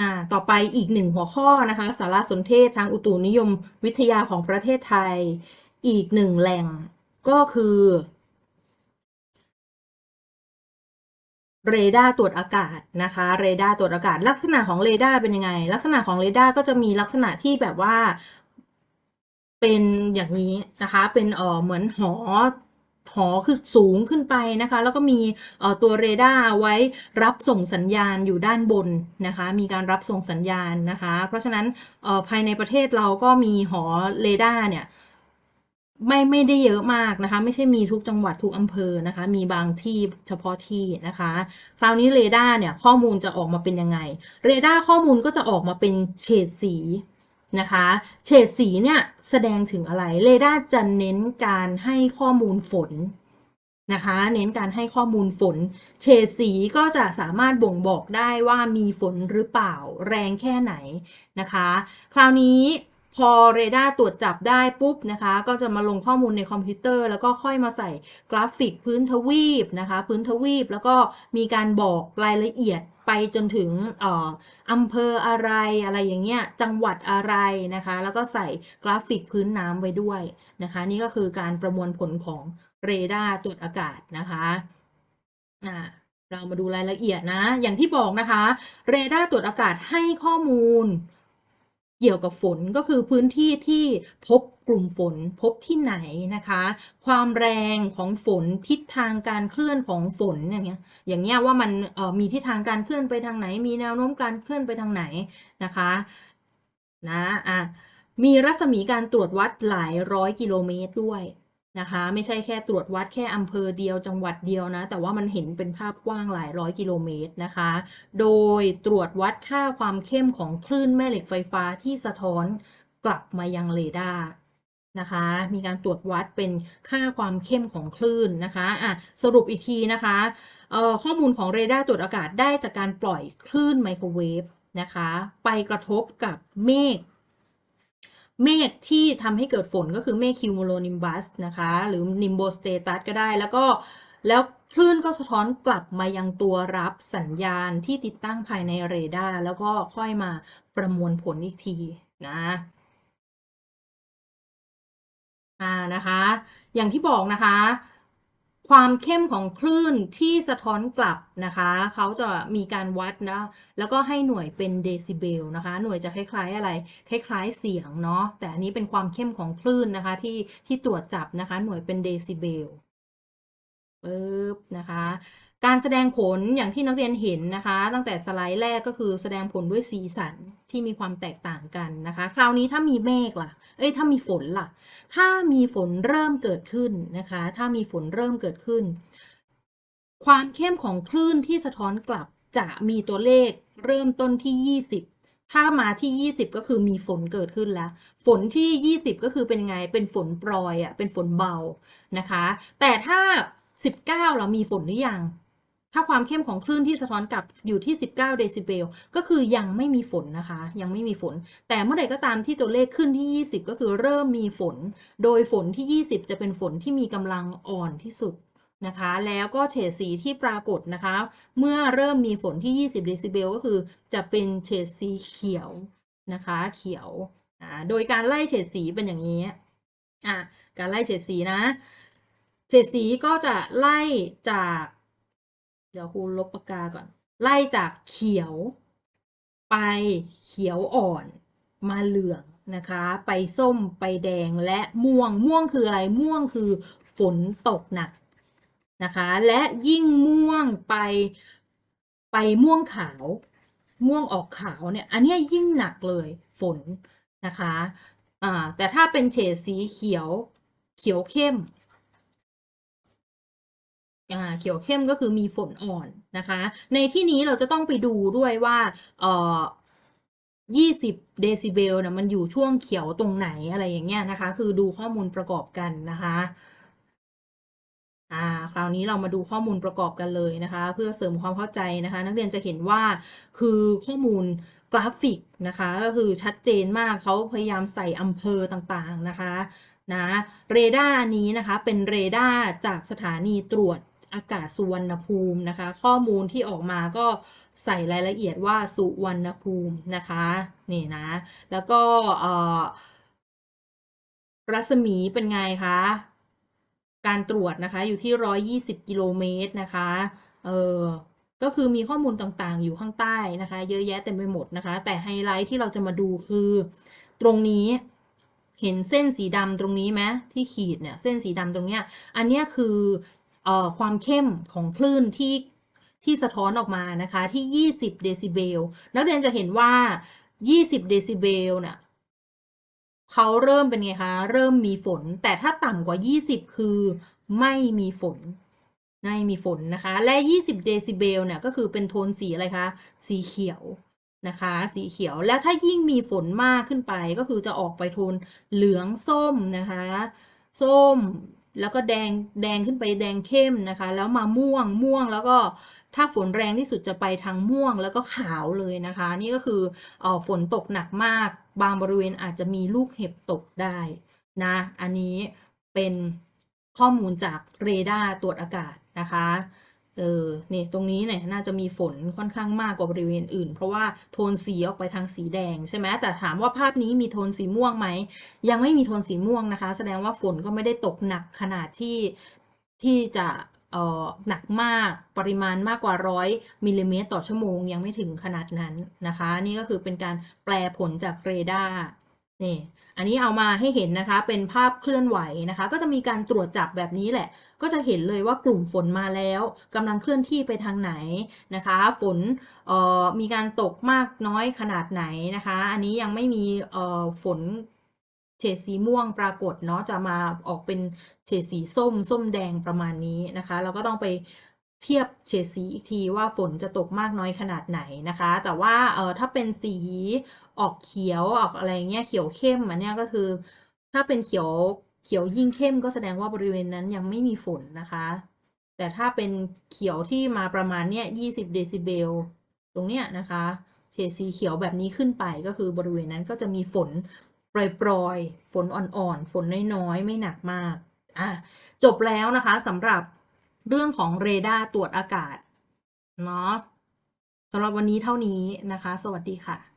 อ่าต่อไปอีกหนึ่งหัวข้อนะคะ สารสนเทศทางอุตุนิยมวิทยาของประเทศไทย อีกหนึ่งแหล่งก็คือเรดาร์ตรวจอากาศนะคะ เรดาร์ตรวจอากาศ ลักษณะของเรดาร์เป็นยังไง ลักษณะของเรดาร์ก็จะมีลักษณะที่แบบว่า เป็นอย่างนี้นะคะ เป็นเออเหมือนหอ หอคือสูงขึ้นไปนะคะ แล้วก็มีตัวเรดาร์ไว้รับส่งสัญญาณอยู่ด้านบนนะคะ มีการรับส่งสัญญาณนะคะ เพราะฉะนั้นภายในประเทศเราก็มีหอเรดาร์เนี่ยไม่ไม่ได้เยอะมากนะคะ ไม่ใช่มีทุกจังหวัดทุกอำเภอนะคะ มีบางที่เฉพาะที่นะคะ คราวนี้เรดาร์เนี่ยข้อมูลจะออกมาเป็นยังไง เรดาร์ข้อมูลก็จะออกมาเป็นเฉดสี นะคะเฉดสีเนี่ยแสดงถึงอะไรเรดาร์จะเน้นการให้ข้อมูลฝนนะคะเน้นการให้ข้อมูลฝน เฉดสีก็จะสามารถบ่งบอกได้ว่ามีฝนหรือเปล่าแรงแค่ไหนนะคะ คราวนี้ พอเรดาร์ตรวจจับได้ปุ๊บนะคะ ก็จะมาลงข้อมูลในคอมพิวเตอร์ แล้วก็ค่อยมาใส่กราฟิกพื้นทวีปนะคะ พื้นทวีปแล้วก็มีการบอกรายละเอียดไปจนถึงอออำเภออะไรอะไรอย่างเงี้ยจังหวัดอะไรนะคะ แล้วก็ใส่กราฟิกพื้นน้ำไว้ด้วยนะคะ นี่ก็คือการประมวลผลของเรดาร์ตรวจอากาศนะคะอ่าเรามาดูรายละเอียดนะ อย่างที่บอกนะคะ เรดาร์ตรวจอากาศให้ข้อมูล เกี่ยวกับฝนก็คือพื้นที่ที่พบกลุ่มฝนพบที่ไหนนะคะ ความแรงของฝนทิศทางการเคลื่อนของฝนอย่างเงี้ยอย่างเงี้ยว่ามันออมีทิศทางการเคลื่อนไปทางไหน มีแนวโน้มการเคลื่อนไปทางไหนนะคะนะอะมีรัศมีการตรวจวัดหลายร้อยกิโลเมตรด้วย นะคะ ไม่ใช่แค่ตรวจวัดแค่อำเภอเดียวจังหวัดเดียวนะ แต่ว่ามันเห็นเป็นภาพกว้างหลายร้อยกิโลเมตรนะคะ โดยตรวจวัดค่าความเข้มของคลื่นแม่เหล็กไฟฟ้าที่สะท้อนกลับมายังเรดาร์นะคะ มีการตรวจวัดเป็นค่าความเข้มของคลื่นนะคะอะสรุปอีกทีนะคะข้อมูลของเรดาร์ตรวจอากาศได้จากการปล่อยคลื่นไมโครเวฟนะคะ ไปกระทบกับเมฆ เมฆที่ทำให้เกิดฝนก็คือเมฆคิวโมโลนิมบัสนะคะ หรือนิมโบสเตตัสก็ได้ แล้วก็แล้วคลื่นก็สะท้อนกลับมายังตัวรับสัญญาณที่ติดตั้งภายในเรดาร์แล้วก็ค่อยมาประมวลผลอีกทีนะอ่านะคะ อย่างที่บอกนะคะ ความเข้มของคลื่นที่สะท้อนกลับนะคะ เขาจะมีการวัดนะ แล้วก็ให้หน่วยเป็นเดซิเบลนะคะ หน่วยจะคล้ายๆอะไร คล้าย ๆ เสียงเนาะ แต่อันนี้เป็นความเข้มของคลื่นนะคะ ที่ที่ตรวจจับนะคะ หน่วยเป็นเดซิเบลปึ๊บนะคะ การแสดงผลอย่างที่นักเรียนเห็นนะคะ ตั้งแต่สไลด์แรกก็คือแสดงผลด้วยสีสันที่มีความแตกต่างกันนะคะ คราวนี้ถ้ามีเมฆล่ะ เอ้ยถ้ามีฝนล่ะ ถ้ามีฝนเริ่มเกิดขึ้นนะคะ ถ้ามีฝนเริ่มเกิดขึ้น ความเข้มของคลื่นที่สะท้อนกลับจะมีตัวเลขเริ่มต้นที่ 20 ถ้ามาที่ 20 ก็คือมีฝนเกิดขึ้นแล้ว ฝนที่ 20 ก็คือเป็นไง เป็นฝนโปรยอะ เป็นฝนเบานะคะ แต่ถ้า 19เรามีฝนหรือยัง ถ้าความเข้มของคลื่นที่สะท้อนกลับอยู่ที่ 19 เดซิเบล ก็คือยังไม่มีฝนนะคะ ยังไม่มีฝน แต่เมื่อใดก็ตามที่ตัวเลขขึ้นที่ 20 ก็คือเริ่มมีฝน โดยฝนที่ 20 จะเป็นฝนที่มีกำลังอ่อนที่สุดนะคะ แล้วก็เฉดสีที่ปรากฏนะคะ เมื่อเริ่มมีฝนที่ 20 เดซิเบล ก็คือจะเป็นเฉดสีเขียวนะคะ เขียวอ่าโดยการไล่เฉดสีเป็นอย่างนี้อะการไล่เฉดสีนะ เฉดสีก็จะไล่จาก เดี๋ยวครูลบปากกาก่อน ไล่จากเขียว ไปเขียวอ่อนมาเหลืองนะคะ ไปส้มไปแดงและม่วง ม่วงคืออะไร ม่วงคือฝนตกหนักนะคะ และยิ่งม่วงไปไปม่วงขาว ม่วงออกขาวเนี่ย อันนี้ยยิ่งหนักเลยฝนนะคะ อ่า แต่ถ้าเป็นเฉดสีเขียว เขียวเข้ม อ่าเขียวเข้มก็คือมีฝนอ่อนนะคะ ในที่นี้เราจะต้องไปดูด้วยว่าเอ่อ20เดซิเบลนะมันอยู่ช่วงเขียวตรงไหนอะไรอย่างเงี้ยนะคะ คือดูข้อมูลประกอบกันนะคะอ่าคราวนี้เรามาดูข้อมูลประกอบกันเลยนะคะ เพื่อเสริมความเข้าใจนะคะ นักเรียนจะเห็นว่าคือข้อมูลกราฟิกนะคะ ก็คือชัดเจนมากเขาพยายามใส่อำเภอต่างๆนะคะนะเรดาร์นี้นะคะเป็นเรดาร์จากสถานีตรวจ อากาศสุวรรณภูมินะคะ ข้อมูลที่ออกมาก็ใส่รายละเอียดว่าสุวรรณภูมินะคะนี่นะ แล้วก็รัศมีเป็นไงคะการตรวจนะคะอยู่ที่ 120 กิโลเมตรนะคะเออก็คือมีข้อมูลต่างๆ อยู่ข้างใต้นะคะ เยอะแยะเต็มไปหมดนะคะ แต่ไฮไลท์ที่เราจะมาดูคือ ตรงนี้เห็นเส้นสีดำตรงนี้ไหมที่ขีดเนี่ยเส้นสีดำตรงเนี้ยอันเนี้ยคือ ความเข้มของคลื่นที่ที่สะท้อนออกมานะคะที่ 20 เดซิเบล นักเรียนจะเห็นว่า 20 เดซิเบลน่ะเขาเริ่มเป็นไงคะ เริ่มมีฝน แต่ถ้าต่ำกว่า 20 คือไม่มีฝน ไม่มีฝนนะคะ และ 20 เดซิเบลเนี่ยก็คือเป็นโทนสีอะไรคะ สีเขียวนะคะ สีเขียว และถ้ายิ่งมีฝนมากขึ้นไป ก็คือจะออกไปโทนเหลืองส้มนะคะ ส้ม แล้วก็แดงแดงขึ้นไปแดงเข้มนะคะ แล้วมาม่วงม่วงแล้วก็ถ้าฝนแรงที่สุดจะไปทางม่วงแล้วก็ขาวเลยนะคะ นี่ก็คือออฝนตกหนักมาก บางบริเวณอาจจะมีลูกเห็บตกได้นะ อันนี้เป็นข้อมูลจากเรดาร์ตรวจอากาศนะคะ เออเนี่ยตรงนี้เนี่ยน่าจะมีฝนค่อนข้างมากกว่าบริเวณอื่น เพราะว่าโทนสีออกไปทางสีแดงใช่ไหมแต่ถามว่าภาพนี้มีโทนสีม่วงไหม ยังไม่มีโทนสีม่วงนะคะ แสดงว่าฝนก็ไม่ได้ตกหนักขนาดที่ที่จะเอ่อหนักมากปริมาณมากกว่าร้อยมิลลิเมตรต่อชั่วโมง ยังไม่ถึงขนาดนั้นนะคะ นี่ก็คือเป็นการแปลผลจากเรดาร์ นี่อันนี้เอามาให้เห็นนะคะ เป็นภาพเคลื่อนไหวนะคะ ก็จะมีการตรวจจับแบบนี้แหละ ก็จะเห็นเลยว่ากลุ่มฝนมาแล้วกำลังเคลื่อนที่ไปทางไหนนะคะ ฝนเอ่อมีการตกมากน้อยขนาดไหนนะคะ อันนี้ยังไม่มีเอ่อฝนเฉดสีม่วงปรากฏเนาะจะมาออกเป็นเฉดสีส้ม ส้มแดงประมาณนี้นะคะ เราก็ต้องไป เทียบเฉดสีอีกทีว่าฝนจะตกมากน้อยขนาดไหนนะคะ แต่ว่าเออถ้าเป็นสีออกเขียวออกอะไรเงี้ยเขียวเข้มอันเนี้ยก็คือ ถ้าเป็นเขียวเขียวยิ่งเข้มก็แสดงว่าบริเวณนั้นยังไม่มีฝนนะคะ แต่ถ้าเป็นเขียวที่มาประมาณเนี้ย20เดซิเบลตรงเนี้ยนะคะเฉดสีเขียวแบบนี้ขึ้นไปก็คือบริเวณนั้นก็จะมีฝนโปรยๆ ฝนอ่อนๆ ฝนน้อยๆ ไม่หนักมาก อะ จบแล้วนะคะสำหรับ เรื่องของเรดาร์ตรวจอากาศเนาะสำหรับวันนี้เท่านี้นะคะ สวัสดีค่ะ